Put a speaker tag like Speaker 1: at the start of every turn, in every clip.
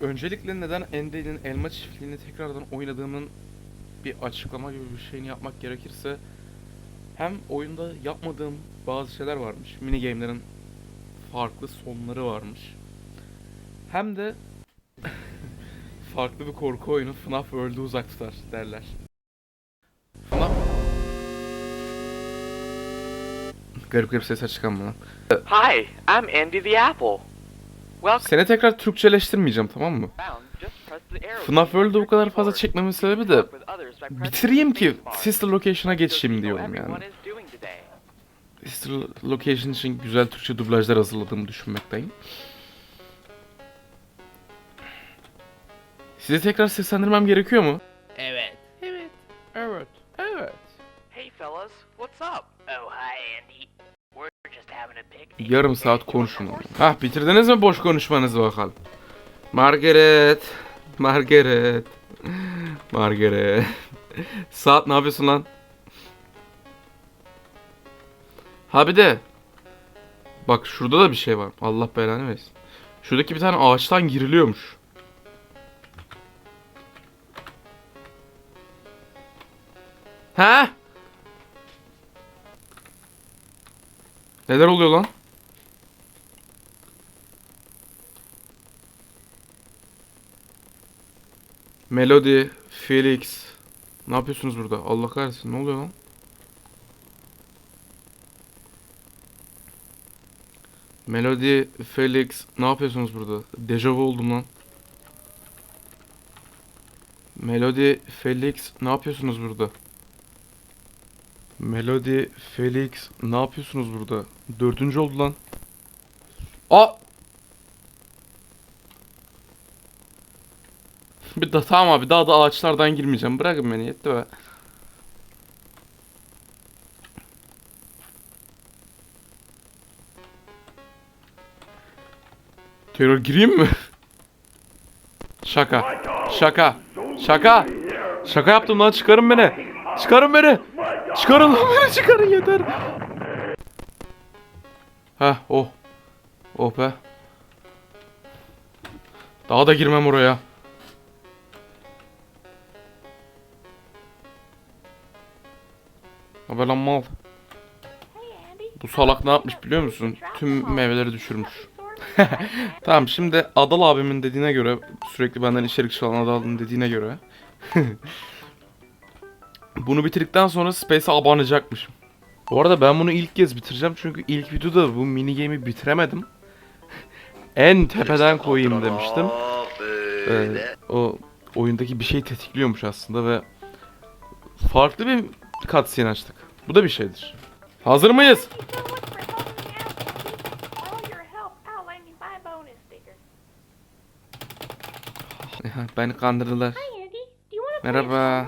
Speaker 1: Öncelikle neden Endel'in elma çiftliğini tekrardan oynadığımın bir açıklama gibi bir şeyini yapmak gerekirse hem oyunda yapmadığım bazı şeyler varmış. Mini game'lerin farklı sonları varmış. Hem de farklı bir korku oyunu FNAF World'u uzak tutar derler. FNAF Garip garip sesler çıkan bana.
Speaker 2: Hi, I'm Andy the Apple.
Speaker 1: Seni tekrar Türkçeleştirmeyeceğim tamam mı? FNAF World'u bu kadar fazla çekmemin sebebi de bitireyim ki. Sister Location'a geçeyim diyorum yani. Sister Location için güzel Türkçe dublajlar hazırladığımı düşünmekteyim. Sizi tekrar seslendirmem gerekiyor mu?
Speaker 3: Evet.
Speaker 1: Evet. Evet. Evet.
Speaker 2: Hey fellas, what's up?
Speaker 3: Oh hi Andy.
Speaker 1: Yarım saat konuşun. Hah bitirdiniz mi boş konuşmanızı bakalım. Margaret. Margaret. Margaret. Saat ne yapıyorsun lan? Ha bir de. Bak şurada da bir şey var. Allah belanı versin. Şuradaki bir tane ağaçtan giriliyormuş. Ha? Neler oluyor lan? Melody, Felix. Ne yapıyorsunuz burada? Allah kahretsin. Ne oluyor lan? Melody, Felix. Ne yapıyorsunuz burada? Dejavu oldum lan. Melody, Felix. Ne yapıyorsunuz burada? Melody, Felix. Ne yapıyorsunuz burada? Dördüncü oldu lan. Aa! Bir da tamam abi daha da ağaçlardan girmeyeceğim. Bırakın beni yetti be. Tekrar gireyim mi? Şaka. Şaka. Şaka. Şaka yaptım lan çıkarın beni. Çıkarın beni. Çıkarın lan beni çıkarın yeter. Heh oh. Oh be. Daha da girmem oraya. Haber lan mal. Bu salak ne yapmış biliyor musun? Tüm meyveleri düşürmüş. tamam şimdi Adal abimin dediğine göre sürekli benden içerik çalan Adal'ın dediğine göre bunu bitirdikten sonra Space'e abanacakmışım. Bu arada ben bunu ilk kez bitireceğim çünkü ilk videoda bu mini game'i bitiremedim. en tepeden koyayım demiştim. Ee, o oyundaki bir şey tetikliyormuş aslında ve farklı bir cutscene açtık. Bu da bir şeydir. Hazır mıyız? Beni kandırdılar. Merhaba.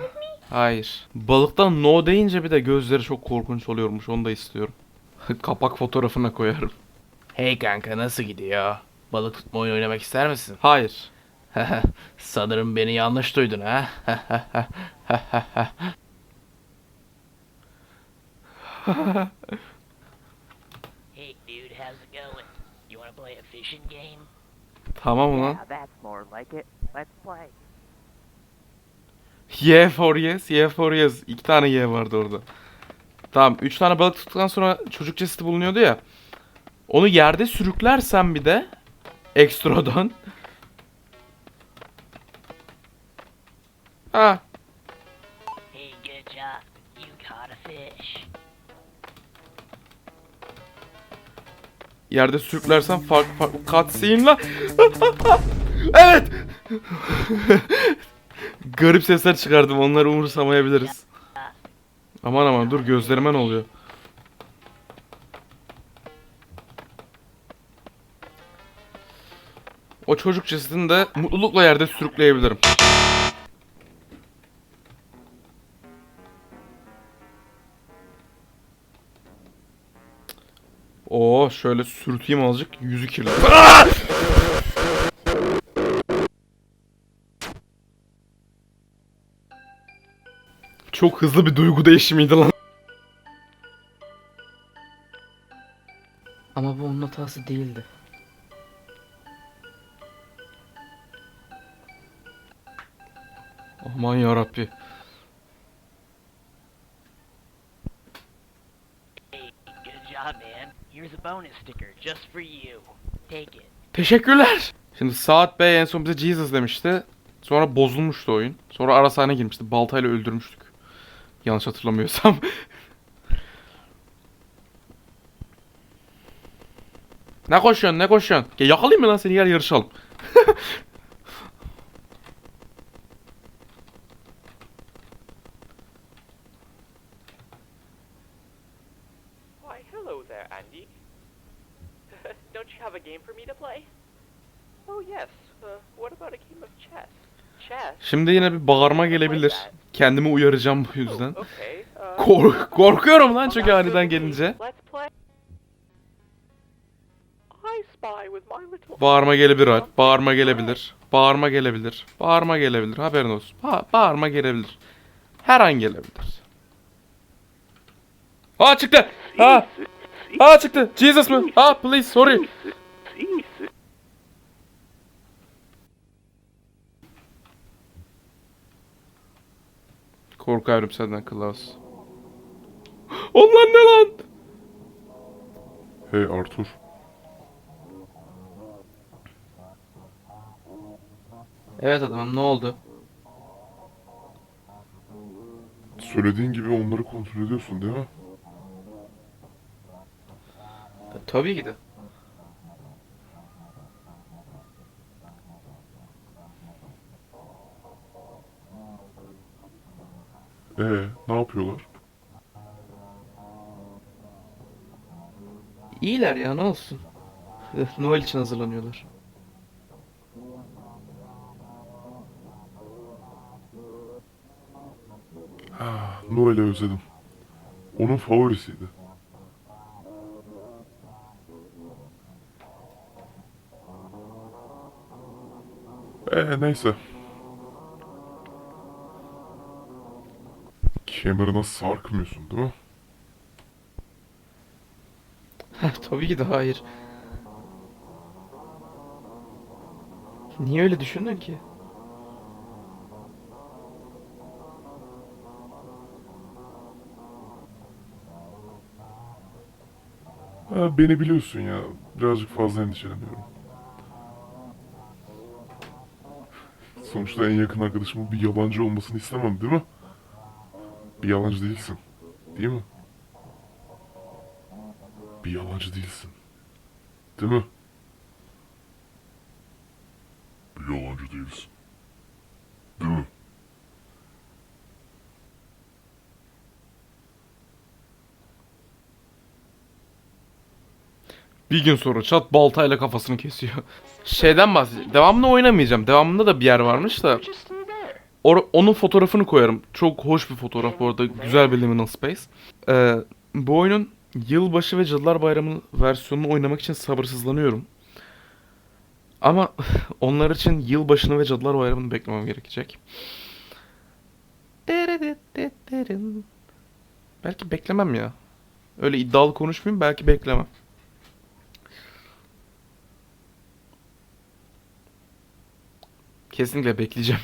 Speaker 1: Hayır. Balıktan no deyince bir de gözleri çok korkunç oluyormuş. Onu da istiyorum. Kapak fotoğrafına koyarım.
Speaker 3: Hey kanka nasıl gidiyor? Balık tutma oyunu oynamak ister misin?
Speaker 1: Hayır.
Speaker 3: Sanırım beni yanlış duydun ha. hey dude, how's it going? You wanna play a fishing game?
Speaker 1: Tamam ulan.
Speaker 2: that's more like it. Let's play.
Speaker 1: Y for yes, Y for yes. İki tane Y vardı orada. Tamam. Üç tane balık tuttuktan sonra çocuk cesedi bulunuyordu ya. Onu yerde sürüklersen bir de ekstradan. Ha.
Speaker 3: Hey, good job. You caught a fish.
Speaker 1: Yerde sürüklersen farklı farklı cutscene'la. evet. Garip sesler çıkardım. Onları umursamayabiliriz. Aman aman dur gözlerime ne oluyor? O çocuk cesedini de mutlulukla yerde sürükleyebilirim. Oo şöyle sürteyim azıcık yüzü kirli. Çok hızlı bir duygu değişimiydi lan.
Speaker 4: Ama bu onun hatası değildi.
Speaker 1: Aman yarabbi.
Speaker 3: Hey, good job, man. Here's a bonus sticker just for you. Take it.
Speaker 1: Teşekkürler. Şimdi Saat Bey en son bize Jesus demişti. Sonra bozulmuştu oyun. Sonra ara sahne girmişti. Baltayla öldürmüştük. Yanlış hatırlamıyorsam. ne koşuyorsun ne koşuyorsun? Gel yakalayayım mı lan seni gel yarışalım.
Speaker 2: Why, hello there, Andy. Don't you have a game for me to play? Oh, yes. Uh, what about a game of chess? Chess?
Speaker 1: Şimdi yine bir bağırma gelebilir. Kendimi uyaracağım bu yüzden.
Speaker 2: Oh. Uh,
Speaker 1: Kork korkuyorum lan çünkü aniden gelince. Bağırma gelebilir Alp. Bağırma gelebilir. Bağırma gelebilir. Bağırma gelebilir. Haberin olsun. Ba bağırma gelebilir. Her an gelebilir. Aa çıktı. Ha. Aa çıktı. Jesus mı? Aa please sorry. Korkuyorum senden Klaus. Onlar ne lan?
Speaker 4: Hey Arthur.
Speaker 1: Evet adamım ne oldu?
Speaker 4: Söylediğin gibi onları kontrol ediyorsun değil mi?
Speaker 1: Tabii ki de.
Speaker 4: Ee, ne yapıyorlar?
Speaker 1: İyiler ya ne olsun. Noel için hazırlanıyorlar.
Speaker 4: Ha, Noel'i özledim. Onun favorisiydi. Ee, neyse. Kemerine sarkmıyorsun değil mi?
Speaker 1: Tabii ki de hayır. Niye öyle düşündün ki?
Speaker 4: Ha, beni biliyorsun ya. Birazcık fazla endişeleniyorum. Sonuçta en yakın arkadaşımın bir yabancı olmasını istemem değil mi? Bir yalancı değilsin. Değil mi? Bir yalancı değilsin. Değil mi? Bir yalancı değilsin. Değil mi?
Speaker 1: Bir gün sonra çat baltayla kafasını kesiyor. Şeyden bahsedeceğim. Devamını oynamayacağım. Devamında da bir yer varmış da. Or- onun fotoğrafını koyarım. Çok hoş bir fotoğraf bu arada. Güzel bir liminal space. Ee, bu oyunun yılbaşı ve Cadılar Bayramı versiyonunu oynamak için sabırsızlanıyorum. Ama onlar için yılbaşını ve Cadılar Bayramı'nı beklemem gerekecek. Belki beklemem ya. Öyle iddialı konuşmayayım belki beklemem. Kesinlikle bekleyeceğim.